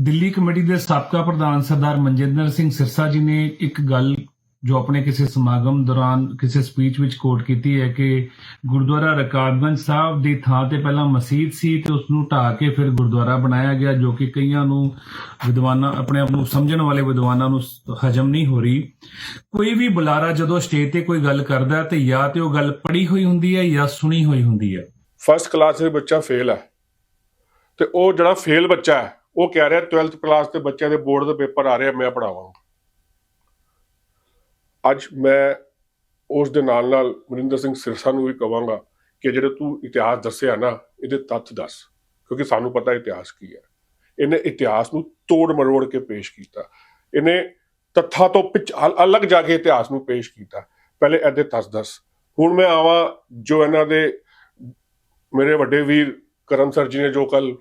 Delhi committee ਦੇ ਸਾਬਕਾ ਪ੍ਰਧਾਨ ਸਰਦਾਰ ਮਨਜਿੰਦਰ ਸਿੰਘ ਸਿਰਸਾ ਜੀ ਨੇ ਇੱਕ ਗੱਲ ਜੋ ਆਪਣੇ ਕਿਸੇ ਸਮਾਗਮ ਦੌਰਾਨ, ਕਿਸੇ ਸਪੀਚ ਵਿੱਚ ਕੋਟ ਕੀਤੀ ਹੈ ਕਿ ਗੁਰਦੁਆਰਾ ਰਕਾਬਗੰਜ ਸਾਹਿਬ ਦੀ ਥਾਂ ਤੇ ਪਹਿਲਾਂ ਮਸਜਿਦ ਸੀ ਤੇ ਉਸ ਨੂੰ ਢਾਹ ਕੇ ਫਿਰ ਗੁਰਦੁਆਰਾ ਬਣਾਇਆ ਗਿਆ, ਜੋ ਕਿ ਕਈਆਂ ਨੂੰ ਵਿਦਵਾਨਾਂ, ਆਪਣੇ ਆਪ ਨੂੰ ਸਮਝਣ ਵਾਲੇ ਵਿਦਵਾਨਾਂ ਨੂੰ ਹਜਮ ਨਹੀਂ ਹੋ ਰਹੀ। ਕੋਈ ਵੀ ਬੁਲਾਰਾ ਜਦੋਂ ਸਟੇਜ ਤੇ ਕੋਈ ਗੱਲ ਕਰਦਾ ਤੇ ਜਾਂ ਤੇ ਉਹ ਗੱਲ ਪੜ੍ਹੀ ਹੋਈ ਹੁੰਦੀ ਹੈ ਜਾਂ ਸੁਣੀ ਹੋਈ ਹੁੰਦੀ ਹੈ। ਫਸਟ ਕਲਾਸ ਦੇ ਬੱਚਾ ਫੇਲ ਹੈ। ਤੇ ਉਹ ਜਿਹੜਾ ਫੇਲ ਬੱਚਾ ਹੈ ਉਹ ਕਹਿ ਰਿਹਾ 12th ਕਲਾਸ ਦੇ ਬੱਚਿਆਂ ਦੇ ਬੋਰਡ ਦੇ ਪੇਪਰ ਆ ਰਹੇ ਮੈਂ ਪੜਾਵਾਂਗਾ ਅੱਜ ਮੈਂ ਉਸ ਦੇ ਨਾਲ ਨਾਲ ਮਨਿੰਦਰ ਸਿੰਘ ਸਿਰਸਾ ਨੂੰ ਵੀ ਕਵਾਂਗਾ ਕਿ ਜਿਹੜਾ ਤੂੰ ਇਤਿਹਾਸ ਦੱਸਿਆ ਨਾ, ਇਹਦੇ ਤੱਥ ਦੱਸ, ਕਿਉਂਕਿ ਸਾਨੂੰ ਪਤਾ ਇਤਿਹਾਸ ਕੀ ਹੈ। ਇਹਨੇ ਇਤਿਹਾਸ ਨੂੰ ਤੋੜ ਮਰੋੜ ਕੇ ਪੇਸ਼ ਕੀਤਾ। ਇਹਨੇ ਤੱਥਾਂ ਤੋਂ ਪਿੱਛ ਅਲ- ਅਲੱਗ ਜਾ ਕੇ ਇਤਿਹਾਸ ਨੂੰ ਪੇਸ਼ ਕੀਤਾ। ਪਹਿਲੇ ਇਹਦੇ ਤੱਥ ਦੱਸ। ਹੁਣ ਮੈਂ ਆਵਾਂ ਜੋ ਇਹਨਾਂ ਦੇ ਮੇਰੇ ਵੱਡੇ ਵੀਰ ਕਰਮ ਸਰ ਜੀ ਨੇ ਜੋ ਕੱਲ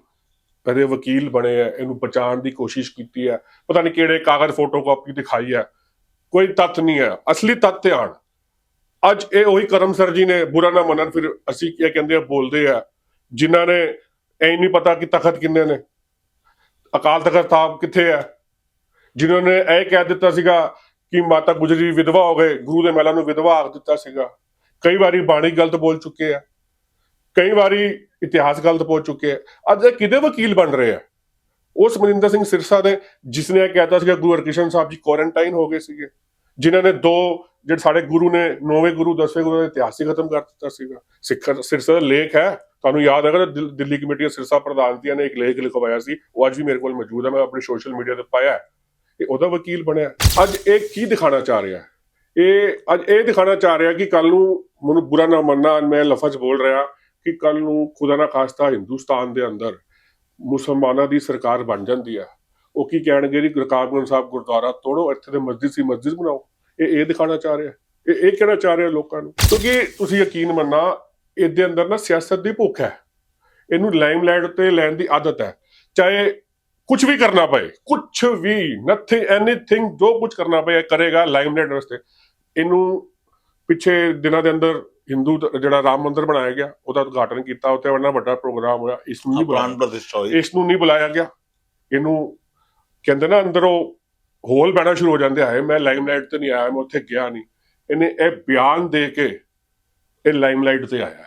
ਕਦੇ ਵਕੀਲ ਬਣੇ ਆ, ਇਹਨੂੰ ਬਚਾਉਣ ਦੀ ਕੋਸ਼ਿਸ਼ ਕੀਤੀ ਹੈ ਪਤਾ ਨਹੀਂ ਕਿਹੜੇ ਕਾਗਜ਼ ਫੋਟੋਕਾਪੀ ਦਿਖਾਈ ਹੈ ਕੋਈ ਤੱਥ ਨਹੀਂ ਹੈ ਅਸਲੀ ਤੱਥ ਤੇ ਆਣ ਅੱਜ ਇਹ ਉਹੀ ਕਰਮ ਸਰ ਜੀ ਨੇ ਬੁਰਾ ਨਾ ਮੰਨਣ, ਫਿਰ ਅਸੀਂ ਕੀ ਕਹਿੰਦੇ ਆ, ਬੋਲਦੇ ਆ, ਜਿਨ੍ਹਾਂ ਨੇ ਐ ਨਹੀਂ ਪਤਾ ਕਿ ਤਖਤ ਕਿੰਨੇ ਨੇ। ਅਕਾਲ ਤਖਤ ਸਾਹਿਬ ਕਿੱਥੇ ਹੈ ਜਿਨ੍ਹਾਂ ਨੇ ਇਹ ਕਹਿ ਦਿੱਤਾ ਸੀਗਾ ਕਿ ਮਾਤਾ ਗੁਜਰੀ ਵਿਧਵਾ ਹੋ ਗਏ, ਗੁਰੂ ਦੇ ਮਹਿਲਾ ਨੂੰ ਵਿਧਵਾ ਆਖ ਦਿੱਤਾ ਸੀਗਾ। ਕਈ ਵਾਰੀ ਬਾਣੀ ਗਲਤ ਬੋਲ ਚੁੱਕੇ ਆ। ਕਈ ਵਾਰੀ ਇਤਿਹਾਸ ਗਲਤ ਪਹੁੰਚ ਚੁੱਕੇ ਹੈ। ਅੱਜ ਇਹ ਕਿਹਦੇ ਵਕੀਲ ਬਣ ਰਹੇ ਆ? ਉਸ ਮਨਿੰਦਰ ਸਿੰਘ ਸਿਰਸਾ ਦੇ ਜਿਸ ਨੇ ਇਹ ਕਹਿਤਾ ਸੀਗਾ, ਗੁਰੂ ਹਰਕ੍ਰਿਸ਼ਨ ਸਾਹਿਬ ਜੀ ਕੁਆਰੰਟਾਈਨ ਹੋ ਗਏ ਸੀਗੇ। ਜਿਨ੍ਹਾਂ ਨੇ ਦੋ, ਜਿਹੜੇ ਸਾਡੇ ਗੁਰੂ ਨੇ, ਨੌਵੇਂ ਗੁਰੂ, ਦਸਵੇਂ ਗੁਰੂ ਦਾ ਇਤਿਹਾਸ ਹੀ ਖਤਮ ਕਰ ਦਿੱਤਾ ਸੀਗਾ। ਸਿੱਖ ਸਿਰਸਾ ਦਾ ਲੇਖ ਹੈ। ਤੁਹਾਨੂੰ ਯਾਦ ਹੈਗਾ ਦਿੱਲੀ ਕਮੇਟੀ ਦੇ ਸਿਰਸਾ ਪ੍ਰਧਾਨ ਦੀਆਂ ਨੇ ਇੱਕ ਲੇਖ ਲਿਖਵਾਇਆ ਸੀ। ਉਹ ਅੱਜ ਵੀ ਮੇਰੇ ਕੋਲ ਮੌਜੂਦ ਹੈ, ਮੈਂ ਆਪਣੇ ਸੋਸ਼ਲ ਮੀਡੀਆ ਤੇ ਪਾਇਆ ਇਹ ਉਹਦਾ ਵਕੀਲ ਬਣਿਆ। ਅੱਜ ਇਹ ਕੀ ਦਿਖਾਣਾ ਚਾਹ ਰਿਹਾ? ਇਹ, ਅੱਜ ਇਹ ਦਿਖਾਣਾ ਚਾਹ ਰਿਹਾ ਕਿ ਕੱਲ ਨੂੰ ਮੈਨੂੰ ਬੁਰਾ ਨਾ ਮੰਨਣਾ ਮੈਂ ਲਫ਼ਜ਼ ਬੋਲ ਰਿਹਾ। ਕਿ ਕੱਲ ਨੂੰ ਖੁਦਾ ਨਾ ਖਾਸਤਾ ਹਿੰਦੁਸਤਾਨ ਦੇ ਅੰਦਰ ਮੁਸਲਮਾਨਾਂ ਦੀ ਸਰਕਾਰ ਬਣ ਜਾਂਦੀ ਹੈ। ਉਹ ਕੀ ਕਹਿਣਗੇ ਜੀ? ਰਕਾਬਗੰਜ ਸਾਹਿਬ ਗੁਰਦੁਆਰਾ ਤੋੜੋ, ਇੱਥੇ ਦੇ ਮਸਜਿਦ ਸੀ, ਮਸਜਿਦ ਬਣਾਓ। ਇਹ ਇਹ ਦਿਖਾਣਾ ਚਾਹ ਰਿਹਾ। ਇਹ ਇਹ ਕਹਿਣਾ ਚਾਹ ਰਿਹਾ ਲੋਕਾਂ ਨੂੰ। ਕਿਉਂਕਿ ਤੁਸੀਂ ਯਕੀਨ ਮੰਨਣਾ, ਇਹਦੇ ਅੰਦਰ ਨਾ ਸਿਆਸਤ ਦੀ ਭੁੱਖ ਹੈ। ਇਹਨੂੰ ਲਾਈਮਲਾਈਟ ਤੇ ਲੈਣ ਦੀ ਆਦਤ ਹੈ। ਚਾਹੇ ਕੁਝ ਵੀ ਕਰਨਾ ਪਏ ਕੁਝ ਵੀ ਨਥਿੰਗ ਐਨੀਥਿੰਗ ਜੋ ਕੁਝ ਕਰਨਾ ਪਏ ਇਹ ਕਰੇਗਾ ਲਾਈਮਲਾਈਟ ਵਾਸਤੇ। ਇਹਨੂੰ ਪਿੱਛੇ ਦਿਨਾਂ ਦੇ ਅੰਦਰ ਹਿੰਦੂ ਜਿਹੜਾ ਰਾਮ ਮੰਦਿਰ ਬਣਾਇਆ ਗਿਆ ਉਹਦਾ ਉਦਘਾਟਨ ਕੀਤਾ ਉੱਥੇ ਬੜਾ ਵੱਡਾ ਪ੍ਰੋਗਰਾਮ ਹੋਇਆ ਇਸ ਨੂੰ ਨਹੀਂ ਬੁਲਾਇਆ। ਇਸ ਨੂੰ ਨਹੀਂ ਬੁਲਾਇਆ ਗਿਆ। ਇਹਨੂੰ ਕਹਿੰਦੇ ਨਾ ਅੰਦਰੋਂ ਹੋਲ ਪੈਣਾ ਸ਼ੁਰੂ ਹੋ ਜਾਂਦੇ ਆਏ ਮੈਂ ਲਾਈਮਲਾਈਟ ਤੇ ਨਹੀਂ ਆਇਆ ਮੈਂ ਉੱਥੇ ਗਿਆ ਨਹੀਂ। ਇਹਨੇ ਇਹ ਬਿਆਨ ਦੇ ਕੇ ਇਹ ਲਾਈਮਲਾਈਟ ਤੇ ਆਇਆ।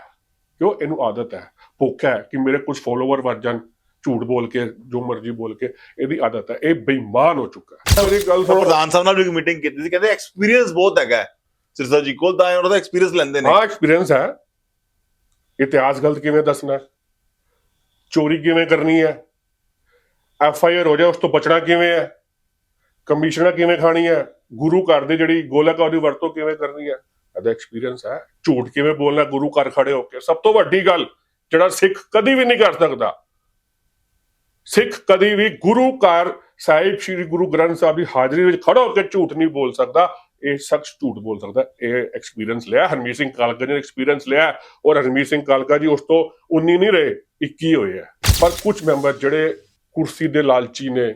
ਕਿਉਂ? ਇਹਨੂੰ ਆਦਤ ਹੈ। ਭੁੱਖ ਹੈ ਕਿ ਮੇਰੇ ਕੁਝ ਫੋਲੋਵਰ ਵੱਧ ਜਾਣ ਝੂਠ ਬੋਲ ਕੇ ਜੋ ਮਰਜ਼ੀ ਬੋਲ ਕੇ ਇਹਦੀ ਆਦਤ ਹੈ। ਇਹ ਬੇਈਮਾਨ ਹੋ ਚੁੱਕਾ ਹੈ। ਮੇਰੀ ਗੱਲ ਸੁਣੋ। ਪ੍ਰਧਾਨ ਸਾਹਿਬ ਨਾਲ ਵੀ ਮੀਟਿੰਗ ਕੀਤੀ ਸੀ ਕਹਿੰਦੇ ਐਕਸਪੀਰੀਅੰਸ ਬਹੁਤ ਹੈਗਾ। ਸਿਰਸਾ ਜੀ ਕੋਲ ਤਾਂ ਉਹਨਾਂ ਦਾ ਐਕਸਪੀਰੀਅੰਸ ਲੈਂਦੇ ਨੇ। ਹਾਂ ਐਕਸਪੀਰੀਅੰਸ ਹੈ। ਇਤਿਹਾਸ ਗਲਤ ਕਿਵੇਂ ਦੱਸਣਾ ਚੋਰੀ ਕਿਵੇਂ ਕਰਨੀ ਹੈ? ਐਫ ਆਈ ਆਰ ਹੋ ਜਾਏ ਉਸ ਤੋਂ ਬਚਣਾ ਕਿਵੇਂ ਹੈ? ਕਮਿਸ਼ਨਾਂ ਕਿਵੇਂ ਖਾਣੀ ਹੈ? ਗੁਰੂ ਘਰ ਦੀ ਜਿਹੜੀ ਗੋਲਕ ਉਹਦੀ ਵਰਤੋਂ ਕਿਵੇਂ ਕਰਨੀ ਹੈ? ਇਹਦਾ ਐਕਸਪੀਰੀਅੰਸ ਹੈ। ਝੂਠ ਕਿਵੇਂ ਬੋਲਣਾ, ਗੁਰੂ ਘਰ ਖੜੇ ਹੋ ਕੇ। ਸਭ ਤੋਂ ਵੱਡੀ ਗੱਲ, ਜਿਹੜਾ ਸਿੱਖ ਕਦੀ ਵੀ ਨਹੀਂ ਕਰ ਸਕਦਾ। ਸਿੱਖ ਕਦੀ ਵੀ ਗੁਰੂ ਘਰ ਸਾਹਿਬ, ਸ੍ਰੀ ਗੁਰੂ ਗ੍ਰੰਥ ਸਾਹਿਬ ਦੀ ਹਾਜ਼ਰੀ ਵਿੱਚ ਖੜਾ ਹੋ ਕੇ ਝੂਠ ਨਹੀਂ ਬੋਲ ਸਕਦਾ। ਇਹ ਸ਼ਖਸ ਝੂਠ ਬੋਲ ਸਕਦਾ ਇਹ ਐਕਸਪੀਰੀਅੰਸ ਲਿਆ, ਹਰਮੀਤ ਸਿੰਘ ਕਾਲਕਾ ਨੇ ਐਕਸਪੀਰੀਅੰਸ ਲਿਆ ਔਰ ਹਰਮੀਤ ਸਿੰਘ ਕਾਲਕਾ ਜੀ ਉਸ ਤੋਂ 19 ਨਹੀਂ ਰਹੇ 21 ਹੋਏ ਆ ਪਰ ਕੁਝ ਮੈਂਬਰ ਜਿਹੜੇ ਕੁਰਸੀ ਦੇ ਲਾਲਚੀ ਨੇ,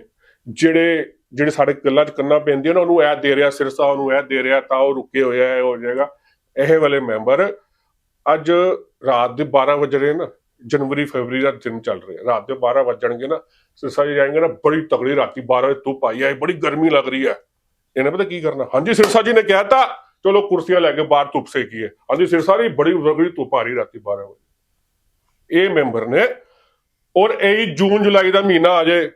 ਜਿਹੜੇ ਜਿਹੜੇ ਸਾਡੇ ਗੱਲਾਂ 'ਚ ਕੰਨਾਂ ਪੈਂਦੀਆਂ ਨੇ, ਉਹਨੂੰ ਇਹ ਦੇ ਰਿਹਾ, ਸਿਰਸਾ ਉਹਨੂੰ ਇਹ ਦੇ ਰਿਹਾ, ਤਾਂ ਉਹ ਰੁਕੇ ਹੋਇਆ ਆ, ਇਹ ਹੋ ਜਾਏਗਾ। ਇਹ ਵਾਲੇ ਮੈਂਬਰ ਅੱਜ ਰਾਤ ਦੇ 12 ਵਜ ਰਹੇ ਨਾ, ਜਨਵਰੀ, ਫਰਵਰੀ ਦਾ ਦਿਨ ਚੱਲ ਰਿਹਾ। ਰਾਤ ਦੇ 12 ਵੱਜਣਗੇ ਨਾ, ਸਿਰਸਾ ਜੀ ਜਾਏंगे ਨਾ, ਬੜੀ ਤਗੜੀ ਰਾਤੀ 12 ਵਜੇ ਧੁੱਪ ਆਈ ਹੈ, ਬੜੀ ਗਰਮੀ ਲੱਗ ਰਹੀ ਹੈ। ਇਹਨੇ ਪਤਾ ਕੀ ਕਰਨਾ? ਹਾਂਜੀ, ਸਿਰਸਾ ਜੀ ਨੇ ਕਿਹਾ ਤਾਂ ਚਲੋ ਕੁਰਸੀਆਂ ਲੈ ਕੇ ਬਾਹਰ ਧੁੱਪ ਸੇਕੀ ਹੈ। ਹਾਂਜੀ, ਸਿਰਸਾ ਜੀ, ਬੜੀ ਤਗੜੀ ਧੁੱਪ ਆ ਰਹੀ ਰਾਤੀ 12 ਵਜੇ। ਇਹ ਮੈਂਬਰ ਨੇ, ਔਰ ਇਹ ਜੂਨ, ਜੁਲਾਈ ਦਾ ਮਹੀਨਾ ਆ ਜਾਏ,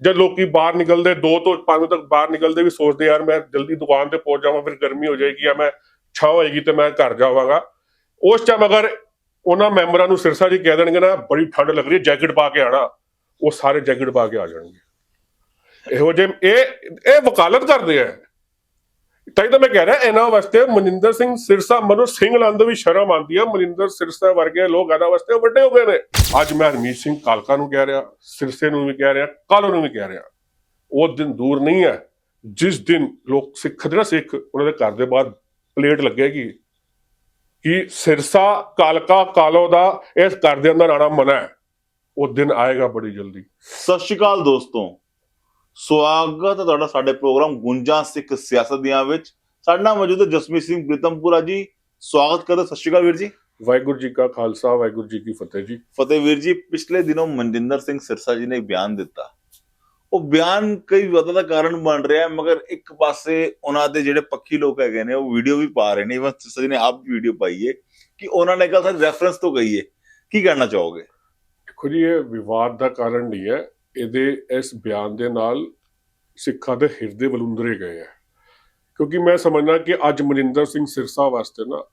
ਜਦ ਲੋਕੀ ਬਾਹਰ ਨਿਕਲਦੇ 2 ਤੋਂ 5 ਤੱਕ ਬਾਹਰ ਨਿਕਲਦੇ ਵੀ ਸੋਚਦੇ, ਯਾਰ, ਮੈਂ ਜਲਦੀ ਦੁਕਾਨ ਤੇ ਪਹੁੰਚ ਜਾਵਾਂ, ਫਿਰ ਗਰਮੀ ਹੋ ਜਾਏਗੀ ਜਾਂ ਮੈਂ ਛਾਂ ਹੋਏਗੀ ਤੇ ਮੈਂ ਘਰ ਜਾਵਾਂਗਾ। ਉਸ ਟਾਈਮ ਅਗਰ ਉਹਨਾਂ ਮੈਂਬਰਾਂ ਨੂੰ ਸਿਰਸਾ ਜੀ ਕਹਿ ਦੇਣਗੇ ਨਾ, ਬੜੀ ਠੰਡ ਲੱਗ ਰਹੀ ਹੈ, ਜੈਕਟ ਪਾ ਕੇ ਆਣਾ ਉਹ ਸਾਰੇ ਜੈਕਟ ਪਾ ਕੇ ਆ ਜਾਣਗੇ। ਇਹੋ ਜਿਹੇ, ਇਹ ਇਹ ਵਕਾਲਤ ਕਰਦੇ ਆ। ਤਾਂ ਤਾਂ ਮੈਂ ਕਹਿ ਰਿਹਾ, ਇਹਨਾਂ ਵਾਸਤੇ ਮਨਿੰਦਰ ਸਿੰਘ ਸਿਰਸਾ ਮਨੋ ਸਿੰਘ ਲੰਦ ਵੀ ਸ਼ਰਮ ਆਉਂਦੀ ਹੈ ਮਨਿੰਦਰ ਸਿਰਸਾ ਵਰਗੇ ਲੋਕ ਇਹਨਾਂ ਵਾਸਤੇ ਵੱਡੇ ਹੋ ਗਏ ਨੇ। ਅੱਜ ਮੈਂ ਹਰਮੀਤ ਸਿੰਘ ਕਾਲਕਾ ਨੂੰ ਕਹਿ ਰਿਹਾ, ਸਿਰਸੇ ਨੂੰ ਵੀ ਕਹਿ ਰਿਹਾ, ਕਾਲੋ ਨੂੰ ਵੀ ਕਹਿ ਰਿਹਾ। ਉਹ ਦਿਨ ਦੂਰ ਨਹੀਂ ਹੈ। ਜਿਸ ਦਿਨ ਲੋਕ ਸਿੱਖ ਦੇ ਨਾ ਸਿੱਖ, ਉਹਨਾਂ ਦੇ ਘਰ ਦੇ ਬਾਹਰ ਪਲੇਟ ਲੱਗੇਗੀ ਕਿ ਸਿਰਸਾ, ਕਾਲਕਾ, ਕਾਲੋ ਦਾ ਇਸ ਘਰ ਦੇ ਅੰਦਰ ਆਣਾ ਮਨਾ ਹੈ। ਉਹ ਦਿਨ ਆਏਗਾ ਬੜੀ ਜਲਦੀ। ਸਤਿ ਸ਼੍ਰੀ ਅਕਾਲ ਦੋਸਤੋ। ਸਵਾਗਤ ਹੈ ਤੁਹਾਡਾ ਸਾਡੇ ਪ੍ਰੋਗਰਾਮ ਗੁੰਜਾਂ ਸਿੱਖ ਸਿਆਸਤ ਦੀਆਂ ਵਿੱਚ। ਸਾਡੇ ਨਾਲ ਮੌਜੂਦ ਹੈ ਜਸਮੀਤ ਸਿੰਘ ਪ੍ਰੀਤਮਪੁਰਾ ਜੀ। ਸਵਾਗਤ ਕਰਦੇ ਸਤਿ ਸ਼੍ਰੀ ਅਕਾਲ ਵੀਰ ਜੀ। ਵਾਹਿਗੁਰੂ ਜੀ ਕਾ ਖਾਲਸਾ ਵਾਹਿਗੁਰੂ ਜੀ ਕੀ ਫਤਿਹ ਜੀ। ਫਤਿਹ ਵੀਰ ਜੀ ਪਿਛਲੇ ਦਿਨੋਂ ਮਨਜਿੰਦਰ ਸਿੰਘ ਸਿਰਸਾ ਜੀ ਨੇ ਇੱਕ ਬਿਆਨ ਦਿੱਤਾ। ਉਹ ਬਿਆਨ ਕਈ ਵਿਵਾਦਾਂ ਦਾ ਕਾਰਨ ਬਣ ਰਿਹਾ ਹੈ ਮਗਰ ਇੱਕ ਪਾਸੇ ਉਹਨਾਂ ਦੇ ਜਿਹੜੇ ਪੱਖੀ ਲੋਕ ਹੈਗੇ ਨੇ ਉਹ ਵੀਡੀਓ ਵੀ ਪਾ ਰਹੇ ਨੇ। ਇਵਨ ਸਿਰ ਨੇ ਆਪ ਵੀਡੀਓ ਪਾਈ ਹੈ ਕਿ ਉਹਨਾਂ ਨੇ ਗੱਲ ਸਾਰੀ ਰੈਫਰੈਂਸ ਤੋਂ ਗਈ ਹੈ। ਕੀ ਕਹਿਣਾ ਚਾਹੋਗੇ? ਦੇਖੋ ਜੀ ਇਹ ਵਿਵਾਦ ਦਾ ਕਾਰਨ ਨਹੀਂ ਹੈ। ਇਹਦੇ ਇਸ ਬਿਆਨ ਦੇ ਨਾਲ ਸਿੱਖਾਂ ਦੇ ਹਿਰਦੇ ਬਲੁੰਦਰੇ ਗਏ ਹੈ ਕਿਉਂਕਿ ਮੈਂ ਸਮਝਦਾ ਕਿ ਅੱਜ ਮਨਿੰਦਰ ਸਿੰਘ ਸਿਰਸਾ ਵਾਸਤੇ ਨਾ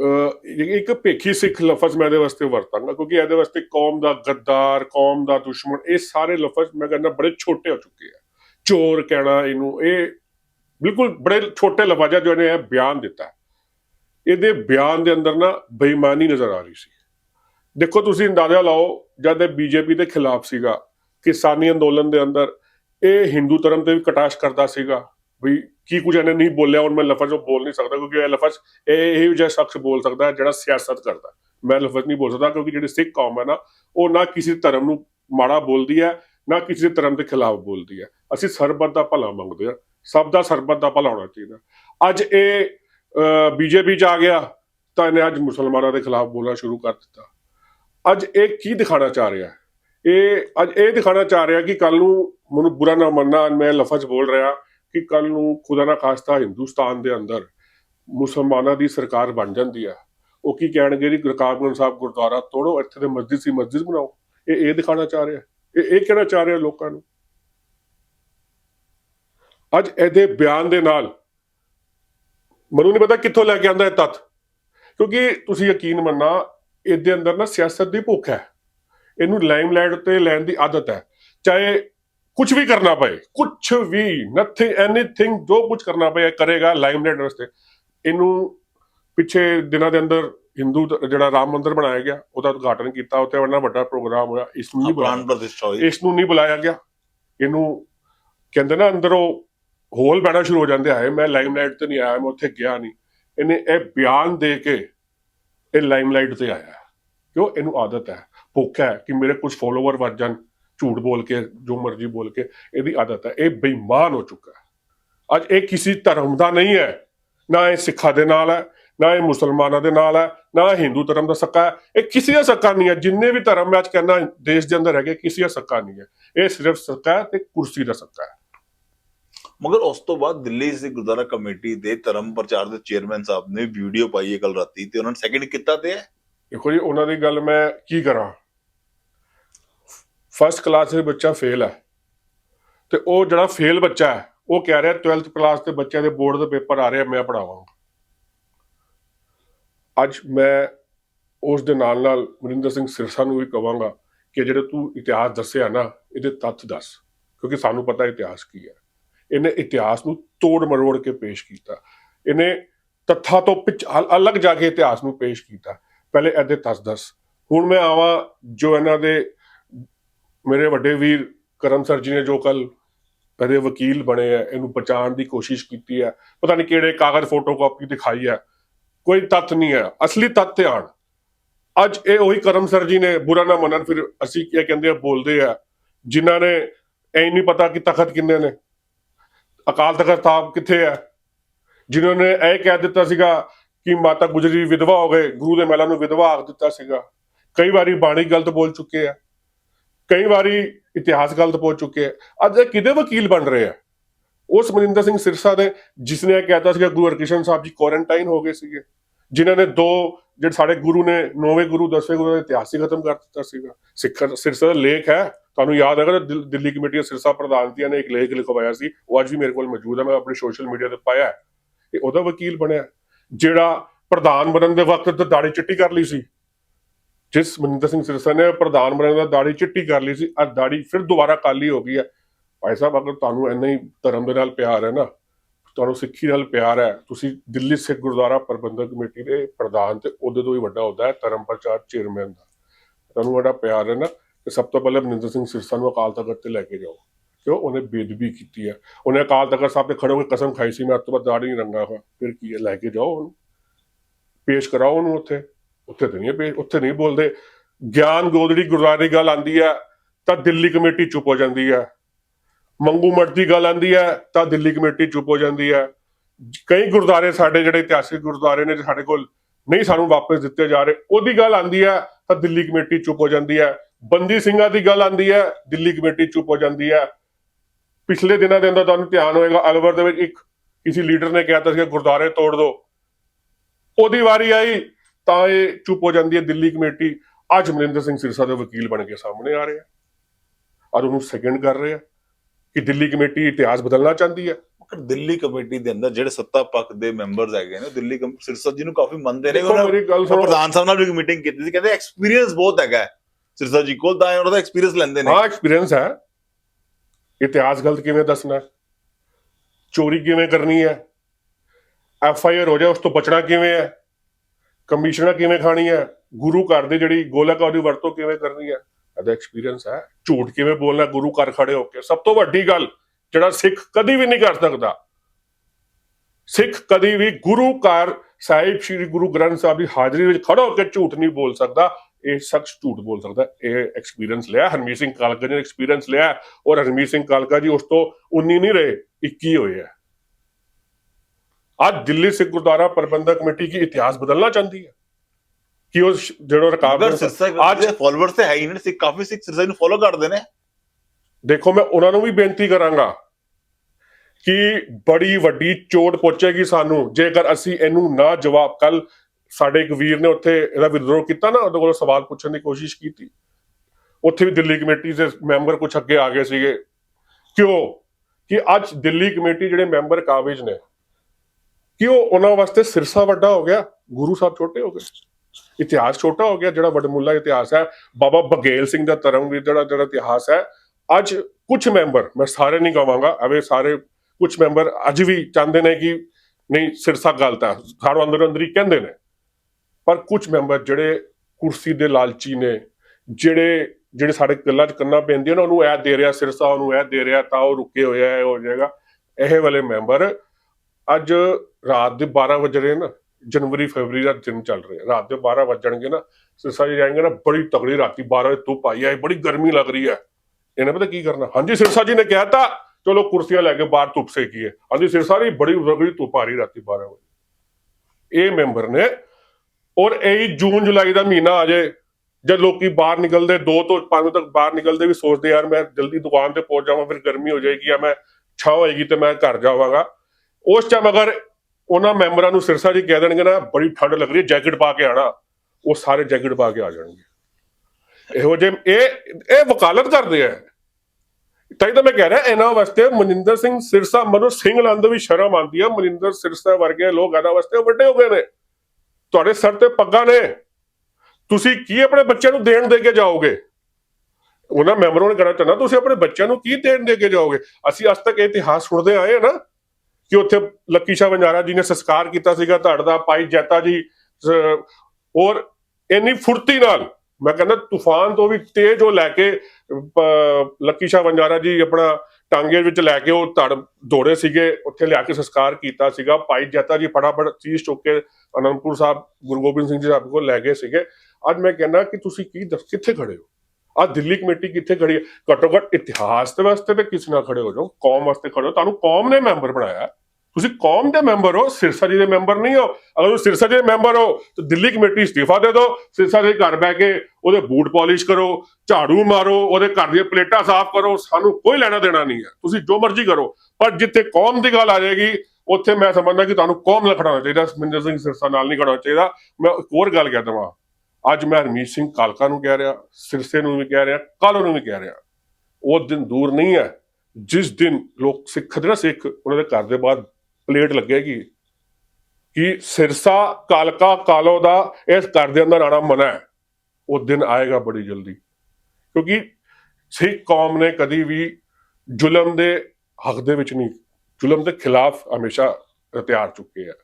ਅਹ, ਇੱਕ ਭੇਖੀ ਸਿੱਖ ਲਫ਼ਜ਼ ਮੈਂ ਇਹਦੇ ਵਾਸਤੇ ਵਰਤਾਂਗਾ ਕਿਉਂਕਿ ਇਹਦੇ ਵਾਸਤੇ ਕੌਮ ਦਾ ਗੱਦਾਰ ਕੌਮ ਦਾ ਦੁਸ਼ਮਣ ਇਹ ਸਾਰੇ ਲਫ਼ਜ਼ ਮੈਂ ਕਹਿੰਦਾ ਬੜੇ ਛੋਟੇ ਹੋ ਚੁੱਕੇ ਆ। ਚੋਰ ਕਹਿਣਾ ਇਹਨੂੰ ਇਹ ਬਿਲਕੁਲ ਬੜੇ ਛੋਟੇ ਲਫ਼ਜ਼ ਜੋ ਇਹਨੇ ਇਹ ਬਿਆਨ ਦਿੱਤਾ। ਇਹਦੇ ਬਿਆਨ ਦੇ ਅੰਦਰ ਨਾ ਬੇਈਮਾਨੀ ਨਜ਼ਰ ਆ ਰਹੀ ਸੀ। ਦੇਖੋ ਤੁਸੀਂ ਅੰਦਾਜ਼ਾ ਲਾਓ ਜਦ ਇਹ ਬੀਜੇਪੀ ਦੇ ਖਿਲਾਫ ਸੀਗਾ ਕਿਸਾਨੀ ਅੰਦੋਲਨ ਦੇ ਅੰਦਰ ਇਹ ਹਿੰਦੂ ਧਰਮ ਤੇ ਵੀ ਕਟਾਸ਼ ਕਰਦਾ ਸੀਗਾ ਵੀ ਕੀ ਕੁਝ ਇਹਨੇ ਨਹੀਂ ਬੋਲਿਆ ਹੁਣ ਮੈਂ ਲਫ਼ਜ਼ ਉਹ ਬੋਲ ਨਹੀਂ ਸਕਦਾ ਕਿਉਂਕਿ ਇਹ ਲਫ਼ਜ਼, ਇਹ ਇਹ ਜਿਹਾ ਸ਼ਖਸ ਬੋਲ ਸਕਦਾ ਜਿਹੜਾ ਸਿਆਸਤ ਕਰਦਾ ਮੈਂ ਲਫ਼ਜ਼ ਨਹੀਂ ਬੋਲ ਸਕਦਾ ਕਿਉਂਕਿ ਜਿਹੜੀ ਸਿੱਖ ਕੌਮ ਹੈ ਨਾ, ਉਹ ਨਾ ਕਿਸੇ ਧਰਮ ਨੂੰ ਮਾੜਾ ਬੋਲਦੀ ਹੈ, ਨਾ ਕਿਸੇ ਧਰਮ ਦੇ ਖਿਲਾਫ ਬੋਲਦੀ ਹੈ। ਅਸੀਂ ਸਰਬੱਤ ਦਾ ਭਲਾ ਮੰਗਦੇ ਹਾਂ, ਸਭ ਦਾ ਸਰਬੱਤ ਦਾ ਭਲਾ ਹੋਣਾ ਚਾਹੀਦਾ। ਅੱਜ ਇਹ ਬੀਜੇਪੀ ਚ ਆ ਗਿਆ, ਤਾਂ ਇਹਨੇ ਅੱਜ ਮੁਸਲਮਾਨਾਂ ਦੇ ਖਿਲਾਫ ਬੋਲਣਾ ਸ਼ੁਰੂ ਕਰ ਦਿੱਤਾ। ਅੱਜ ਇਹ ਕੀ ਦਿਖਾਣਾ ਚਾਹ ਰਿਹਾ ਹੈ? ਇਹ ਅੱਜ ਇਹ ਦਿਖਾਣਾ ਚਾਹ ਰਿਹਾ ਕਿ ਕੱਲ ਨੂੰ ਮੈਨੂੰ ਬੁਰਾ ਨਾ ਮੰਨਣਾ ਮੈਂ ਲਫ਼ਜ਼ ਬੋਲ ਰਿਹਾ ਕਿ ਕੱਲ ਨੂੰ ਖੁਦਾ ਨਾ ਖਾਸਤਾ ਹਿੰਦੁਸਤਾਨ ਦੇ ਅੰਦਰ ਮੁਸਲਮਾਨਾਂ ਦੀ ਸਰਕਾਰ ਬਣ ਜਾਂਦੀ ਹੈ ਉਹ ਕੀ ਕਹਿਣਗੇ ਜੀ? ਰਕਾਬਗੰਜ ਸਾਹਿਬ ਗੁਰਦੁਆਰਾ ਤੋੜੋ, ਇੱਥੇ ਦੇ ਮਸਜਿਦ ਸੀ, ਮਸਜਿਦ ਬਣਾਓ। ਇਹ ਇਹ ਦਿਖਾਣਾ ਚਾਹ ਰਿਹਾ। ਇਹ ਇਹ ਕਹਿਣਾ ਚਾਹ ਰਿਹਾ ਲੋਕਾਂ ਨੂੰ। ਅੱਜ ਇਹਦੇ ਬਿਆਨ ਦੇ ਨਾਲ ਮੈਨੂੰ ਨਹੀਂ ਪਤਾ ਕਿੱਥੋਂ ਲੈ ਕੇ ਆਂਦਾ ਇਹ ਤੱਥ। ਕਿਉਂਕਿ ਤੁਸੀਂ ਯਕੀਨ ਮੰਨਣਾ, ਇਹਦੇ ਅੰਦਰ ਨਾ ਸਿਆਸਤ ਦੀ ਭੁੱਖ ਹੈ। ਇਹਨੂੰ ਲਾਈਮਲਾਈਟ ਤੇ ਲੈਣ ਦੀ ਆਦਤ ਹੈ। ਚਾਹੇ ਕੁਝ ਵੀ ਕਰਨਾ ਪਏ ਕੁਝ ਵੀ ਨਥਿੰਗ ਐਨੀਥਿੰਗ ਜੋ ਕੁਝ ਕਰਨਾ ਪਏ ਕਰੇਗਾ ਲਾਈਮਲਾਈਟ ਵਾਸਤੇ। ਇਹਨੂੰ ਪਿੱਛੇ ਦਿਨਾਂ ਦੇ ਅੰਦਰ ਹਿੰਦੂ ਜਿਹੜਾ ਰਾਮ ਮੰਦਿਰ ਬਣਾਇਆ ਗਿਆ ਉਹਦਾ ਉਦਘਾਟਨ ਕੀਤਾ ਉੱਥੇ ਬੜਾ ਵੱਡਾ ਪ੍ਰੋਗਰਾਮ ਹੋਇਆ ਇਸ ਨੂੰ ਨਹੀਂ ਬੁਲਾਇਆ। ਇਸ ਨੂੰ ਨਹੀਂ ਬੁਲਾਇਆ ਗਿਆ। ਇਹਨੂੰ ਕਹਿੰਦੇ ਨਾ ਅੰਦਰੋਂ ਹੋਲ ਪੈਣਾ ਸ਼ੁਰੂ ਹੋ ਜਾਂਦੇ ਆਏ ਮੈਂ ਲਾਈਮਲਾਈਟ ਤੇ ਨਹੀਂ ਆਇਆ ਮੈਂ ਉੱਥੇ ਗਿਆ ਨਹੀਂ। ਇਹਨੇ ਇਹ ਬਿਆਨ ਦੇ ਕੇ ਇਹ ਲਾਈਮਲਾਈਟ ਤੇ ਆਇਆ। ਕਿਉਂ? ਇਹਨੂੰ ਆਦਤ ਹੈ। ਭੁੱਖ ਹੈ ਕਿ ਮੇਰੇ ਕੁਝ ਫੋਲੋਵਰ ਵੱਧ ਜਾਣ ਝੂਠ ਬੋਲ ਕੇ ਜੋ ਮਰਜ਼ੀ ਬੋਲ ਕੇ ਇਹਦੀ ਆਦਤ ਹੈ ਇਹ ਬੇਈਮਾਨ ਹੋ ਚੁੱਕਾ ਹੈ। ਅੱਜ ਇਹ ਕਿਸੇ ਧਰਮ ਦਾ ਨਹੀਂ ਹੈ ਨਾ ਇਹ ਸਿੱਖਾਂ ਦੇ ਨਾਲ ਹੈ ਨਾ ਇਹ ਮੁਸਲਮਾਨਾਂ ਦੇ ਨਾਲ ਹੈ ਨਾ ਇਹ ਹਿੰਦੂ ਧਰਮ ਦਾ ਸੱਕਾ ਹੈ ਇਹ ਕਿਸੇ ਦਾ ਸੱਕਾ ਨਹੀਂ ਹੈ ਜਿੰਨੇ ਵੀ ਧਰਮ ਮੈਂ ਅੱਜ ਕਹਿੰਦਾ ਦੇਸ਼ ਦੇ ਅੰਦਰ ਹੈਗੇ ਕਿਸੇ ਦਾ ਸੱਕਾ ਨਹੀਂ ਹੈ। ਇਹ ਸਿਰਫ ਸੱਕਾ ਤੇ ਕੁਰਸੀ ਦਾ ਸੱਕਾ ਹੈ। ਮਗਰ ਉਸ ਤੋਂ ਬਾਅਦ ਦਿੱਲੀ ਸਿੱਖ ਗੁਰਦੁਆਰਾ ਕਮੇਟੀ ਦੇ ਧਰਮ ਪ੍ਰਚਾਰ ਦੇ ਚੇਅਰਮੈਨ ਸਾਹਿਬ ਨੇ ਵੀਡੀਓ ਪਾਈ ਹੈ ਕੱਲ ਰਾਤੀ ਤੇ ਉਹਨਾਂ ਨੇ ਸੈਕਿੰਡ ਕੀਤਾ ਤੇ ਹੈ? ਦੇਖੋ ਜੀ ਉਹਨਾਂ ਦੀ ਗੱਲ ਮੈਂ ਕੀ ਕਰਾਂ? ਫਸਟ ਕਲਾਸ ਦੇ ਬੱਚਾ ਫੇਲ ਹੈ। ਤੇ ਉਹ ਜਿਹੜਾ ਫੇਲ ਬੱਚਾ ਹੈ, ਉਹ ਕਹਿ ਰਿਹਾ 12th ਕਲਾਸ ਦੇ ਬੱਚਿਆਂ ਦੇ ਬੋਰਡ ਦੇ ਪੇਪਰ ਆ ਰਹੇ ਮੈਂ ਪੜਾਵਾਂਗਾ ਅੱਜ ਮੈਂ ਉਸ ਦੇ ਨਾਲ ਨਾਲ ਮਨਿੰਦਰ ਸਿੰਘ ਸਿਰਸਾ ਨੂੰ ਵੀ ਕਵਾਂਗਾ ਕਿ ਜਿਹੜੇ ਤੂੰ ਇਤਿਹਾਸ ਦੱਸਿਆ ਨਾ, ਇਹਦੇ ਤੱਥ ਦੱਸ, ਕਿਉਂਕਿ ਸਾਨੂੰ ਪਤਾ ਇਤਿਹਾਸ ਕੀ ਹੈ। ਇਹਨੇ ਇਤਿਹਾਸ ਨੂੰ ਤੋੜ ਮਰੋੜ ਕੇ ਪੇਸ਼ ਕੀਤਾ। ਇਹਨੇ ਤੱਥਾਂ ਤੋਂ ਪਿੱਛ ਅਲੱਗ ਜਾ ਕੇ ਇਤਿਹਾਸ ਨੂੰ ਪੇਸ਼ ਕੀਤਾ। ਪਹਿਲੇ ਇਹਦੇ ਤੱਥ ਦੱਸ। ਹੁਣ ਮੈਂ ਆਵਾਂ ਜੋ ਇਹਨਾਂ ਦੇ ਮੇਰੇ ਵੱਡੇ ਵੀਰ ਕਰਮ ਸਰ ਜੀ ਨੇ ਜੋ ਕੱਲ ਕਦੇ ਵਕੀਲ ਬਣੇ ਆ, ਇਹਨੂੰ ਬਚਾਉਣ ਦੀ ਕੋਸ਼ਿਸ਼ ਕੀਤੀ ਹੈ ਪਤਾ ਨਹੀਂ ਕਿਹੜੇ ਕਾਗਜ਼ ਫੋਟੋਕਾਪੀ ਦਿਖਾਈ ਹੈ ਕੋਈ ਤੱਥ ਨਹੀਂ ਹੈ ਅਸਲੀ ਤੱਥ ਤੇ ਆਣ ਅੱਜ ਇਹ ਉਹੀ ਕਰਮ ਸਰ ਜੀ ਨੇ ਬੁਰਾ ਨਾ ਮੰਨਣ, ਫਿਰ ਅਸੀਂ ਕੀ ਕਹਿੰਦੇ ਆ, ਬੋਲਦੇ ਆ, ਜਿਨ੍ਹਾਂ ਨੇ ਐ ਨਹੀਂ ਪਤਾ ਕਿ ਤਖਤ ਕਿੰਨੇ ਨੇ। ਅਕਾਲ ਤਖਤ ਸਾਹਿਬ ਕਿੱਥੇ ਹੈ ਜਿਨ੍ਹਾਂ ਨੇ ਇਹ ਕਹਿ ਦਿੱਤਾ ਸੀਗਾ ਕਿ ਮਾਤਾ ਗੁਜਰੀ ਵਿਧਵਾ ਹੋ ਗਏ, ਗੁਰੂ ਦੇ ਮਹਿਲਾ ਨੂੰ ਵਿਧਵਾ ਆਖ ਦਿੱਤਾ ਸੀਗਾ। ਕਈ ਵਾਰੀ ਬਾਣੀ ਗਲਤ ਬੋਲ ਚੁੱਕੇ ਆ। ਕਈ ਵਾਰੀ ਇਤਿਹਾਸ ਗਲਤ ਪਹੁੰਚ ਚੁੱਕੇ ਆ ਅੱਜ ਇਹ ਕਿਹਦੇ ਵਕੀਲ ਬਣ ਰਹੇ ਆ? ਉਸ ਮਨਿੰਦਰ ਸਿੰਘ ਸਿਰਸਾ ਦੇ, ਜਿਸ ਨੇ ਇਹ ਕਹਿਤਾ ਸੀਗਾ, ਗੁਰੂ ਹਰਕ੍ਰਿਸ਼ਨ ਸਾਹਿਬ ਜੀ ਕੁਆਰੰਟਾਈਨ ਹੋ ਗਏ ਸੀਗੇ। ਜਿਨ੍ਹਾਂ ਨੇ ਦੋ, ਜਿਹੜੇ ਸਾਡੇ ਗੁਰੂ ਨੇ, ਨੌਵੇਂ ਗੁਰੂ, ਦਸਵੇਂ ਗੁਰੂ ਦਾ ਇਤਿਹਾਸ ਹੀ ਖਤਮ ਕਰ ਦਿੱਤਾ ਸੀਗਾ। ਸਿੱਖ ਸਿਰਸਾ ਦਾ ਲੇਖ ਹੈ। ਤੁਹਾਨੂੰ ਯਾਦ ਹੈਗਾ, ਦਿੱਲੀ ਕਮੇਟੀ ਦੇ ਸਿਰਸਾ ਪ੍ਰਧਾਨਤੀਆਂ ਨੇ ਇੱਕ ਲੇਖ ਲਿਖਵਾਇਆ ਸੀ। ਉਹ ਅੱਜ ਵੀ ਮੇਰੇ ਕੋਲ ਮੌਜੂਦ ਹੈ, ਮੈਂ ਆਪਣੇ ਸੋਸ਼ਲ ਮੀਡੀਆ ਤੇ ਪਾਇਆ ਇਹ ਉਹਦਾ ਵਕੀਲ ਬਣਿਆ। ਜਿਹੜਾ ਪ੍ਰਧਾਨ ਬਣਨ ਦੇ ਵਕਤ ਦਾੜੀ ਚਿੱਟੀ ਕਰ ਲਈ ਸੀ। ਜਿਸ ਮਨਿੰਦਰ ਸਿੰਘ ਸਿਰਸਾ ਨੇ ਪ੍ਰਧਾਨ ਬਣਨ ਦਾ ਦਾੜੀ ਚਿੱਟੀ ਕਰ ਲਈ ਸੀ, ਅੱਜ ਦਾੜੀ ਫਿਰ ਦੁਬਾਰਾ ਕਾਲੀ ਹੋ ਗਈ ਹੈ। ਭਾਈ ਸਾਹਿਬ, ਅਗਰ ਤੁਹਾਨੂੰ ਇੰਨਾ ਹੀ ਧਰਮ ਦੇ ਨਾਲ ਪਿਆਰ ਹੈ ਨਾ, ਤੁਹਾਨੂੰ ਸਿੱਖੀ ਨਾਲ ਪਿਆਰ ਹੈ, ਤੁਸੀਂ ਦਿੱਲੀ ਸਿੱਖ ਗੁਰਦੁਆਰਾ ਪ੍ਰਬੰਧਕ ਕਮੇਟੀ ਦੇ ਪ੍ਰਧਾਨ ਤੇ ਉਹਦੇ ਤੋਂ ਵੀ ਵੱਡਾ ਹੁੰਦਾ ਹੈ, ਧਰਮ ਪ੍ਰਚਾਰ ਚੇਅਰਮੈਨ ਦਾ। ਤੁਹਾਨੂੰ ਵੱਡਾ ਪਿਆਰ ਹੈ ਨਾ, ਤੇ ਸਭ ਤੋਂ ਪਹਿਲਾਂ ਮਨਿੰਦਰ ਸਿੰਘ ਸਿਰਸਾ ਨੂੰ ਅਕਾਲ ਤਖਤ ਤੇ ਲੈ ਕੇ ਜਾਓ, ਕਿਉਂ? ਉਹਨੇ ਬੇਦਬੀ ਕੀਤੀ ਹੈ। ਉਹਨੇ ਅਕਾਲ ਤਖਤ ਸਾਹਿਬ ਤੇ ਖੜੇ ਹੋ ਕੇ ਕਸਮ ਖਾਈ ਸੀ, ਮੈਂ ਅੱਜ ਤੋਂ ਬਾਅਦ ਦਾੜੀ ਨਹੀਂ ਰੰਗਾਂਗਾ ਫਿਰ ਕੀ ਹੈ? ਲੈ ਕੇ ਜਾਓ ਉਹਨੂੰ, ਪੇਸ਼ ਕਰਾਓ ਉਹਨੂੰ ਉੱਥੇ। ਉੱਥੇ ਤੇ ਨਹੀਂ ਉੱਥੇ ਨਹੀਂ ਬੋਲਦੇ। ਗਿਆਨ ਗੋਦੜੀ ਗੁਰਦੁਆਰੇ ਦੀ ਗੱਲ ਆਂਦੀ ਹੈ, ਤਾਂ ਦਿੱਲੀ ਕਮੇਟੀ ਚੁੱਪ ਹੋ ਜਾਂਦੀ ਹੈ। ਮੰਗੂ ਮੱਠ ਦੀ ਗੱਲ ਆਂਦੀ ਹੈ, ਤਾਂ ਦਿੱਲੀ ਕਮੇਟੀ ਚੁੱਪ ਹੋ ਜਾਂਦੀ ਹੈ। ਕਈ ਗੁਰਦੁਆਰੇ ਸਾਡੇ ਜਿਹੜੇ ਇਤਿਹਾਸਿਕ ਗੁਰਦੁਆਰੇ ਨੇ ਸਾਡੇ ਕੋਲ ਨਹੀਂ ਸਾਨੂੰ ਵਾਪਸ ਦਿੱਤੇ ਜਾ ਰਹੇ, ਉਹਦੀ ਗੱਲ ਆਂਦੀ ਹੈ, ਤਾਂ ਦਿੱਲੀ ਕਮੇਟੀ ਚੁੱਪ ਹੋ ਜਾਂਦੀ ਹੈ। ਬੰਦੀ ਸਿੰਘਾਂ ਦੀ ਗੱਲ ਆਂਦੀ ਹੈ, ਦਿੱਲੀ ਕਮੇਟੀ ਚੁੱਪ ਹੋ ਜਾਂਦੀ ਹੈ। ਪਿਛਲੇ ਦਿਨਾਂ ਦੇ ਅੰਦਰ ਤੁਹਾਨੂੰ ਧਿਆਨ ਹੋਏਗਾ, ਅਲਵਰ ਦੇ ਵਿੱਚ ਇੱਕ ਕਿਸੇ ਲੀਡਰ ਨੇ ਕਿਹਾ ਤਾਂ ਸੀ ਗੁਰਦੁਆਰੇ ਤੋੜ ਦਿਓ ਉਹਦੀ ਵਾਰੀ ਆਈ ਤਾਂ ਇਹ ਚੁੱਪ ਹੋ ਜਾਂਦੀ ਹੈ ਦਿੱਲੀ ਕਮੇਟੀ। ਅੱਜ ਮਨਿੰਦਰ ਸਿੰਘ ਸਿਰਸਾ ਦੇ ਵਕੀਲ ਬਣ ਕੇ ਸਾਹਮਣੇ ਆ ਰਹੇ ਆ। ਔਰ ਉਹਨੂੰ ਸੈਕਿੰਡ ਕਰ ਰਹੇ ਆ ਕਿ ਦਿੱਲੀ ਕਮੇਟੀ ਇਤਿਹਾਸ ਬਦਲਣਾ ਚਾਹੁੰਦੀ ਹੈ। ਪਰ ਦਿੱਲੀ ਕਮੇਟੀ ਦੇ ਅੰਦਰ ਜਿਹੜੇ ਸੱਤਾ ਪੱਖ ਦੇ ਮੈਂਬਰਸ ਹੈਗੇ ਨੇ ਦਿੱਲੀ ਸਿਰਸਾ ਜੀ ਨੂੰ ਕਾਫੀ ਮੰਨਦੇ ਨੇ। ਉਹਨਾਂ ਮੇਰੀ ਗੱਲ ਉਹ ਸੁਣੋ। ਪ੍ਰਧਾਨ ਸਾਹਿਬ ਨਾਲ ਵੀ ਮੀਟਿੰਗ ਕੀਤੀ ਸੀ ਕਹਿੰਦੇ ਐਕਸਪੀਰੀਅੰਸ ਬਹੁਤ ਹੈਗਾ ਸਿਰਸਾ ਜੀ ਕੋਲ ਤਾਂ ਉਹਨਾਂ ਦਾ ਐਕਸਪੀਰੀਅੰਸ ਲੈਂਦੇ ਨੇ। ਹਾਂ ਐਕਸਪੀਰੀਅੰਸ ਹੈ। ਇਤਿਹਾਸ ਗਲਤ ਕਿਵੇਂ ਦੱਸਣਾ? ਚੋਰੀ ਕਿਵੇਂ ਕਰਨੀ ਹੈ? ਐਫ ਆਈ ਆਰ ਹੋ ਜਾਏ ਉਸ ਤੋਂ ਬਚਣਾ ਕਿਵੇਂ ਹੈ? ਕਮਿਸ਼ਨਾਂ ਕਿਵੇਂ ਖਾਣੀ ਹੈ? ਗੁਰੂ ਘਰ ਦੇ ਜਿਹੜੀ ਗੋਲਕ ਉਹਦੀ ਵਰਤੋਂ ਕਿਵੇਂ ਕਰਨੀ ਹੈ? ਇਹਦਾ ਐਕਸਪੀਰੀਅੰਸ ਹੈ। ਝੂਠ ਕਿਵੇਂ ਬੋਲਣਾ ਗੁਰੂ ਘਰ ਖੜੇ ਹੋ ਕੇ। ਸਭ ਤੋਂ ਵੱਡੀ ਗੱਲ ਜਿਹੜਾ ਸਿੱਖ ਕਦੀ ਵੀ ਨਹੀਂ ਕਰ ਸਕਦਾ। ਸਿੱਖ ਕਦੀ ਵੀ ਗੁਰੂ ਘਰ ਸਾਹਿਬ ਸ੍ਰੀ ਗੁਰੂ ਗ੍ਰੰਥ ਸਾਹਿਬ ਦੀ ਹਾਜ਼ਰੀ ਵਿੱਚ ਖੜਾ ਹੋ ਕੇ ਝੂਠ ਨਹੀਂ ਬੋਲ ਸਕਦਾ। ਇਹ ਸ਼ਖਸ ਝੂਠ ਬੋਲ ਸਕਦਾ ਇਹ ਐਕਸਪੀਰੀਅੰਸ ਲਿਆ, ਹਰਮੀਤ ਸਿੰਘ ਕਾਲਕਾ ਜੀ ਨੇ ਐਕਸਪੀਰੀਅੰਸ ਲਿਆ ਔਰ ਹਰਮੀਤ ਸਿੰਘ ਕਾਲਕਾ ਜੀ ਉਸ ਤੋਂ 19 ਨਹੀਂ ਰਹੇ 21 ਹੋਏ ਆ ਅੱਜ ਦਿੱਲੀ ਸਿੱਖ ਗੁਰਦੁਆਰਾ ਪ੍ਰਬੰਧਕ ਕਮੇਟੀ ਕੀ ਇਤਿਹਾਸ ਬਦਲਣਾ ਚਾਹੁੰਦੀ ਹੈ? ਕਿ ਉਹ ਜਿਹੜਾ ਰਕਾਬ ਅੱਜ- ਫਾਲੋਅਰਸ ਤੇ ਹੈ ਹੀ ਨਹੀਂ ਸਿੱਖ ਕਾਫੀ ਸਿੱਖ ਸਿਰਸਾ ਨੂੰ ਫੋਲੋ ਕਰਦੇ ਨੇ। ਦੇਖੋ ਮੈਂ ਉਹਨਾਂ ਨੂੰ ਵੀ ਬੇਨਤੀ ਕਰਾਂਗਾ ਕਿ ਬੜੀ ਵੱਡੀ ਚੋਟ ਪਹੁੰਚੇਗੀ ਸਾਨੂੰ ਜੇਕਰ ਅਸੀਂ ਇਹਨੂੰ ਨਾ ਜਵਾਬ ਕੱਲ ਸਾਡੇ ਇੱਕ ਵੀਰ ਨੇ ਉੱਥੇ ਇਹਦਾ ਵਿਦਰੋਹ ਕੀਤਾ ਨਾ ਉਹਦੇ ਕੋਲੋਂ ਸਵਾਲ ਪੁੱਛਣ ਦੀ ਕੋਸ਼ਿਸ਼ ਕੀਤੀ। ਉੱਥੇ ਵੀ ਦਿੱਲੀ ਕਮੇਟੀ ਦੇ ਮੈਂਬਰ ਕੁਝ ਅੱਗੇ ਆ ਗਏ ਸੀਗੇ। ਕਿਉਂ? ਕਿ ਅੱਜ ਦਿੱਲੀ ਕਮੇਟੀ ਜਿਹੜੇ ਮੈਂਬਰ ਕਾਬਿਜ ਨੇ ਕਿ ਉਹ ਉਹਨਾਂ ਵਾਸਤੇ ਸਿਰਸਾ ਵੱਡਾ ਹੋ ਗਿਆ, ਗੁਰੂ ਸਾਹਿਬ ਛੋਟੇ ਹੋ ਗਏ। ਇਤਿਹਾਸ ਛੋਟਾ ਹੋ ਗਿਆ, ਜਿਹੜਾ ਵਡਮੁੱਲਾ ਇਤਿਹਾਸ ਹੈ, ਬਾਬਾ ਬਗੇਲ ਸਿੰਘ ਦਾ ਧਰਮਵੀਰ ਜਿਹੜਾ ਜਿਹੜਾ ਇਤਿਹਾਸ ਹੈ। ਅੱਜ ਕੁਝ ਮੈਂਬਰ, ਮੈਂ ਸਾਰੇ ਨਹੀਂ ਕਹਾਂਗਾ ਐਵੇਂ ਸਾਰੇ ਕੁਝ ਮੈਂਬਰ ਅੱਜ ਵੀ ਚਾਹੁੰਦੇ ਨੇ ਕਿ ਨਹੀਂ, ਸਿਰਸਾ ਗਲਤ ਹੈ, ਸਾਰੋ ਅੰਦਰ ਅੰਦਰ ਹੀ ਕਹਿੰਦੇ ਨੇ। ਪਰ ਕੁਝ ਮੈਂਬਰ ਜਿਹੜੇ ਕੁਰਸੀ ਦੇ ਲਾਲਚੀ ਨੇ, ਜਿਹੜੇ ਜਿਹੜੇ ਸਾਡੇ ਗੱਲਾਂ 'ਚ ਕੰਨਾਂ ਪੈਂਦੀਆਂ ਨੇ, ਉਹਨੂੰ ਇਹ ਦੇ ਰਿਹਾ ਸਿਰਸਾ, ਉਹਨੂੰ ਇਹ ਦੇ ਰਿਹਾ, ਤਾਂ ਉਹ ਰੁਕੇ ਹੋਇਆ ਇਹ ਹੋ ਜਾਏਗਾ। ਇਹ ਵਾਲੇ ਮੈਂਬਰ ਅੱਜ ਰਾਤ ਦੇ 12 ਵਜ ਰਹੇ ਨਾ, ਜਨਵਰੀ, ਫਰਵਰੀ ਦਾ ਦਿਨ ਚੱਲ ਰਿਹਾ। ਰਾਤ ਦੇ 12 ਵੱਜਣਗੇ ਨਾ ਸਿਰਸਾ ਜੀ ਜਾਏंगे ਨਾ, ਬੜੀ ਤਗੜੀ ਰਾਤੀ 12 ਵਜੇ ਧੁੱਪ ਆਈ ਹੈ ਬੜੀ ਗਰਮੀ ਲੱਗ ਰਹੀ ਹੈ। ਇਹਨੇ ਪਤਾ ਕੀ ਕਰਨਾ? ਹਾਂਜੀ, ਸਿਰਸਾ ਜੀ ਨੇ ਕਿਹਾ ਤਾਂ, ਚਲੋ ਕੁਰਸੀਆਂ ਲੈ ਕੇ ਬਾਹਰ ਧੁੱਪ ਸੇਕੀ ਹੈ ਹਾਂਜੀ, ਸਿਰਸਾ ਜੀ, ਬੜੀ ਤਗੜੀ ਧੁੱਪ ਆ ਰਹੀ ਰਾਤੀ 12 ਵਜੇ। ਇਹ ਮੈਂਬਰ ਨੇ, ਔਰ ਇਹੀ ਜੂਨ, ਜੁਲਾਈ ਦਾ ਮਹੀਨਾ ਆ ਜਾਏ, ਜਦ ਲੋਕੀ ਬਾਹਰ ਨਿਕਲਦੇ 2 ਤੋਂ 5 ਤੱਕ ਬਾਹਰ ਨਿਕਲਦੇ ਵੀ ਸੋਚਦੇ, ਯਾਰ ਮੈਂ ਜਲਦੀ ਦੁਕਾਨ ਤੇ ਪਹੁੰਚ ਜਾਵਾਂ, ਫਿਰ ਗਰਮੀ ਹੋ ਜਾਏਗੀ ਜਾਂ ਮੈਂ ਛਾਂ ਹੋਏਗੀ ਤੇ ਮੈਂ ਘਰ ਜਾਵਾਂਗਾ। ਉਸ ਟਾਈਮ ਅਗਰ ਉਹਨਾਂ ਮੈਂਬਰਾਂ ਨੂੰ ਸਿਰਸਾ ਜੀ ਕਹਿ ਦੇਣਗੇ ਨਾ, ਬੜੀ ਠੰਡ ਲੱਗ ਰਹੀ ਹੈ ਜੈਕਟ ਪਾ ਕੇ ਆਣਾ, ਉਹ ਸਾਰੇ ਜੈਕਟ ਪਾ ਕੇ ਆ ਜਾਣਗੇ। ਇਹੋ ਜਿਹੇ, ਇਹ ਇਹ ਵਕਾਲਤ ਕਰਦੇ ਆ। ਤਾਂ ਤਾਂ ਮੈਂ ਕਹਿ ਰਿਹਾ, ਇਹਨਾਂ ਵਾਸਤੇ ਮਨਿੰਦਰ ਸਿੰਘ ਸਿਰਸਾ, ਮਨੋ ਸਿੰਘ ਲੰਦ ਵੀ ਸ਼ਰਮ ਆਉਂਦੀ ਆ, ਮਨਿੰਦਰ ਸਿਰਸਾ ਵਰਗੇ ਲੋਕ ਇਹਨਾਂ ਵਾਸਤੇ ਵੱਡੇ ਹੋ ਗਏ ਨੇ। ਤੁਹਾਡੇ ਸਿਰ ਤੇ ਪੱਗਾਂ ਨੇ। ਤੁਸੀਂ ਕੀ ਆਪਣੇ ਬੱਚਿਆਂ ਨੂੰ ਦੇਣ ਦੇ ਕੇ ਜਾਓਗੇ? ਉਹਨਾਂ ਮੈਂਬਰਾਂ ਨੇ ਕਹਿਣਾ ਚਾਹੁੰਦਾ ਤੁਸੀਂ ਆਪਣੇ ਬੱਚਿਆਂ ਨੂੰ ਕੀ ਦੇਣ ਦੇ ਕੇ ਜਾਓਗੇ? ਅਸੀਂ ਅੱਜ ਤੱਕ ਇਹ ਇਤਿਹਾਸ ਸੁਣਦੇ ਆਏ ਆ ਨਾ ਕਿ ਉੱਥੇ ਲੱਕੀ ਸ਼ਾਹ ਵੰਜਾਰਾ ਜੀ ਨੇ ਸੰਸਕਾਰ ਕੀਤਾ ਸੀਗਾ ਧੜ ਦਾ ਪਾਈ ਜੈਤਾ ਜੀ ਔਰ ਇੰਨੀ ਫੁਰਤੀ ਨਾਲ ਮੈਂ ਕਹਿੰਦਾ ਤੂਫਾਨ ਤੋਂ ਵੀ ਤੇਜ਼ ਉਹ ਲੈ ਕੇ ਅਹ, ਲੱਕੀ ਸ਼ਾਹ ਵੰਜਾਰਾ ਜੀ ਆਪਣਾ ਟਾਂਗੇ ਵਿੱਚ ਲੈ ਕੇ ਉਹ ਧੜ ਦੌੜੇ ਸੀਗੇ ਉੱਥੇ ਲਿਆ ਕੇ ਸੰਸਕਾਰ ਕੀਤਾ ਸੀਗਾ। ਭਾਈ ਜੈਤਾ ਜੀ ਫਟਾਫਟ ਚੀਜ਼ ਚੁੱਕ ਕੇ ਅਨੰਦਪੁਰ ਸਾਹਿਬ ਗੁਰੂ ਗੋਬਿੰਦ ਸਿੰਘ ਜੀ ਸਾਹਿਬ ਕੋਲ ਲੈ ਗਏ ਸੀਗੇ। ਅੱਜ ਮੈਂ ਕਹਿੰਦਾ ਕਿ ਤੁਸੀਂ ਕੀ ਦੱਸ ਕਿੱਥੇ ਖੜੇ ਹੋ? ਆ ਦਿੱਲੀ ਕਮੇਟੀ ਕਿੱਥੇ ਖੜੀ ਹੈ? ਘੱਟੋ ਘੱਟ ਇਤਿਹਾਸ ਦੇ ਵਾਸਤੇ ਤੇ ਕਿਸੇ ਨਾਲ ਖੜੇ ਹੋ ਜਾਓ? ਕੌਮ ਵਾਸਤੇ ਖੜੇ ਹੋ। ਤੁਹਾਨੂੰ ਕੌਮ ਨੇ ਮੈਂਬਰ ਬਣਾਇਆ। ਤੁਸੀਂ ਕੌਮ ਦੇ ਮੈਂਬਰ ਹੋ, ਸਿਰਸਾ ਜੀ ਦੇ ਮੈਂਬਰ ਨਹੀਂ ਹੋ। ਅਗਰ ਤੁਸੀਂ ਸਿਰਸਾ ਜੀ ਦੇ ਮੈਂਬਰ ਹੋ, ਤਾਂ ਦਿੱਲੀ ਕਮੇਟੀ ਅਸਤੀਫਾ ਦੇ ਦਿਓ ਸਿਰਸਾ ਜੀ ਘਰ ਬਹਿ ਕੇ ਉਹਦੇ ਬੂਟ ਪਾਲਿਸ਼ ਕਰੋ, ਝਾੜੂ ਮਾਰੋ, ਉਹਦੇ ਘਰ ਦੀਆਂ ਪਲੇਟਾਂ ਸਾਫ਼ ਕਰੋ। ਸਾਨੂੰ ਕੋਈ ਲੈਣਾ ਦੇਣਾ ਨਹੀਂ ਹੈ। ਤੁਸੀਂ ਜੋ ਮਰਜ਼ੀ ਕਰੋ। ਪਰ ਜਿੱਥੇ ਕੌਮ ਦੀ ਗੱਲ ਆ ਜਾਏਗੀ, ਉੱਥੇ ਮੈਂ ਸਮਝਦਾ ਕਿ ਤੁਹਾਨੂੰ ਕੌਮ ਨਾਲ ਖੜਾਉਣਾ ਚਾਹੀਦਾ। ਮਨਿੰਦਰ ਸਿੰਘ ਸਿਰਸਾ ਨਾਲ ਨਹੀਂ ਖੜਾਉਣਾ ਚਾਹੀਦਾ। ਮੈਂ ਇੱਕ ਹੋਰ ਗੱਲ ਕਹਿ ਦਵਾਂ। ਅੱਜ ਮੈਂ ਹਰਮੀਤ ਸਿੰਘ ਕਾਲਕਾ ਨੂੰ ਕਹਿ ਰਿਹਾ, ਸਿਰਸੇ ਨੂੰ ਵੀ ਕਹਿ ਰਿਹਾ ਕੱਲ ਨੂੰ ਵੀ ਕਹਿ ਰਿਹਾ। ਉਹ ਦਿਨ ਦੂਰ ਨਹੀਂ ਹੈ। ਜਿਸ ਦਿਨ ਲੋਕ ਸਿੱਖ ਦੇ ਸਿੱਖ, ਉਹਨਾਂ ਦੇ ਘਰ ਦੇ ਬਾਹਰ ਪਲੇਟ ਲੱਗੇਗੀ ਕਿ ਸਿਰਸਾ ਕਾਲਕਾ ਕਾਲੋ ਦਾ, ਇਸ ਘਰ ਦੇ ਅੰਦਰ ਆਣਾ ਮਨਾ ਹੈ। ਉਹ ਦਿਨ ਆਏਗਾ ਬੜੀ ਜਲਦੀ। ਕਿਉਂਕਿ ਸਿੱਖ ਕੌਮ ਨੇ ਕਦੀ ਵੀ ਜ਼ੁਲਮ ਦੇ ਹੱਕ ਦੇ ਵਿੱਚ ਨਹੀਂ, ਜ਼ੁਲਮ ਦੇ ਖਿਲਾਫ ਹਮੇਸ਼ਾ ਤਿਆਰ ਚੁੱਕੇ ਆ।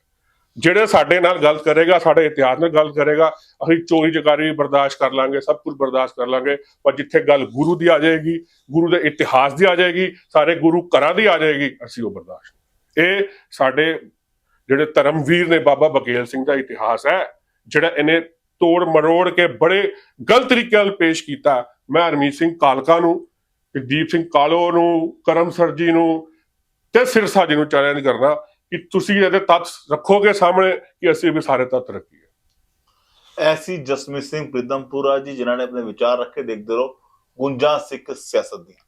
ਜਿਹੜੇ ਸਾਡੇ ਨਾਲ ਗੱਲ ਕਰੇਗਾ, ਸਾਡੇ ਇਤਿਹਾਸ ਨਾਲ ਗੱਲ ਕਰੇਗਾ, ਅਸੀਂ ਚੋਰੀ ਚਕਾਰੀ ਵੀ ਬਰਦਾਸ਼ਤ ਕਰ ਲਾਂਗੇ, ਸਭ ਕੁਝ ਬਰਦਾਸ਼ਤ ਕਰ ਲਾਂਗੇ, ਪਰ ਜਿੱਥੇ ਗੱਲ ਗੁਰੂ ਦੀ ਆ ਜਾਏਗੀ, ਗੁਰੂ ਦੇ ਇਤਿਹਾਸ ਦੀ ਆ ਜਾਏਗੀ, ਸਾਰੇ ਗੁਰੂ ਘਰਾਂ ਦੀ ਆ ਜਾਏਗੀ, ਅਸੀਂ ਉਹ ਬਰਦਾਸ਼ਤ ਇਹ ਸਾਡੇ ਜਿਹੜੇ ਧਰਮਵੀਰ ਨੇ ਬਾਬਾ ਬਕੇਲ ਸਿੰਘ ਦਾ ਇਤਿਹਾਸ ਹੈ, ਜਿਹੜਾ ਇਹਨੇ ਤੋੜ ਮਰੋੜ ਕੇ ਬੜੇ ਗਲਤ ਤਰੀਕੇ ਨਾਲ ਪੇਸ਼ ਕੀਤਾ। ਮੈਂ ਹਰਮੀਤ ਸਿੰਘ ਕਾਲਕਾ ਨੂੰ ਦੀਪ ਸਿੰਘ ਕਾਲੋ ਨੂੰ, ਕਰਮ ਸਰ ਜੀ ਨੂੰ ਤੇ ਸਿਰਸਾ ਜੀ ਨੂੰ ਚੈਲੰਜ ਕਰਨਾ ਕਿ ਤੁਸੀਂ ਇਹਦੇ ਤੱਥ ਰੱਖੋਗੇ ਸਾਹਮਣੇ ਕਿ ਅਸੀਂ ਵੀ ਸਾਰੇ ਤੱਥ ਰੱਖੀਏ। ਐਸੀ ਜਸਮੀਤ ਸਿੰਘ ਪ੍ਰੀਤਮਪੁਰਾ ਜੀ, ਜਿਨ੍ਹਾਂ ਨੇ ਆਪਣੇ ਵਿਚਾਰ ਰੱਖੇ ਦੇਖਦੇ ਰਹੋ, ਗੁੰਜਾਂ ਸਿੱਖ ਸਿਆਸਤ ਦੀਆਂ।